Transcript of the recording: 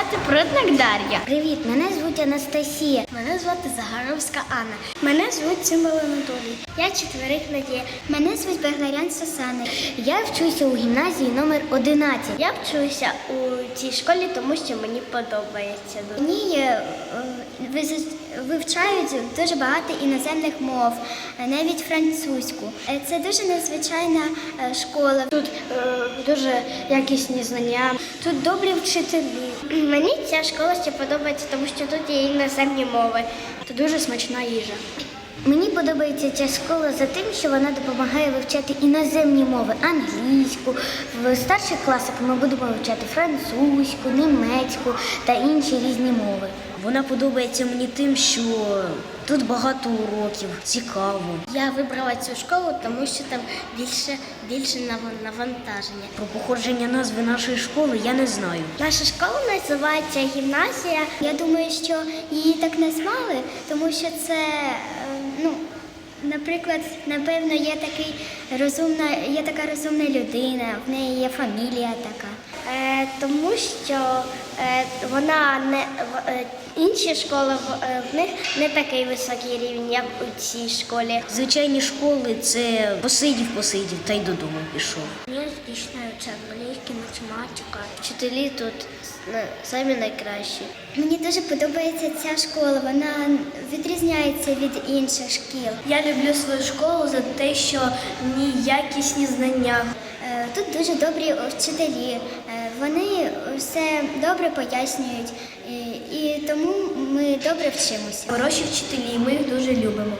звати Прудник Дар'я. Привіт, мене звуть Анастасія. Мене звати Загаровська Анна. Мене звуть Цимбал Анатолій. Я четверих Надія. Мене звуть Бегларян Сосана. Я вчуся у гімназії номер 11. Я вчуся у цій школі, тому що мені подобається. Мені е, вивчають дуже багато іноземних мов, навіть французьку. Е, Це дуже незвичайна е, школа. Тут дуже якісні знання. Тут добрі вчителі. Мені ця школа ще подобається, тому що тут є іноземні мови. Це дуже смачна їжа. Мені подобається ця школа за тим, що вона допомагає вивчати іноземні мови, англійську. В старших класах ми будемо вивчати французьку, німецьку та інші різні мови. Вона подобається мені тим, що тут багато уроків, цікаво. Я вибрала цю школу, тому що там більше, більше навантаження. Про походження назви нашої школи я не знаю. Наша школа називається гімназія. Я думаю, що її так назвали, тому що це, е, ну, наприклад, напевно, є такий розумна, є така розумна людина, в неї є фамілія така. Тому що е, вона не в- е, інші школи в, е, них не такий високий рівень, як у цій школі. Звичайні школи це посидів, посидів та й додому пішов. Мені звісно, це англійська математика. Вчителі тут самі найкращі. Мені дуже подобається ця школа, вона відрізняється від інших шкіл. Я люблю свою школу за те, що в ній якісні знання. Тут дуже добрі вчителі, вони все добре пояснюють, і, тому ми добре вчимося. Хороші вчителі, ми їх дуже любимо.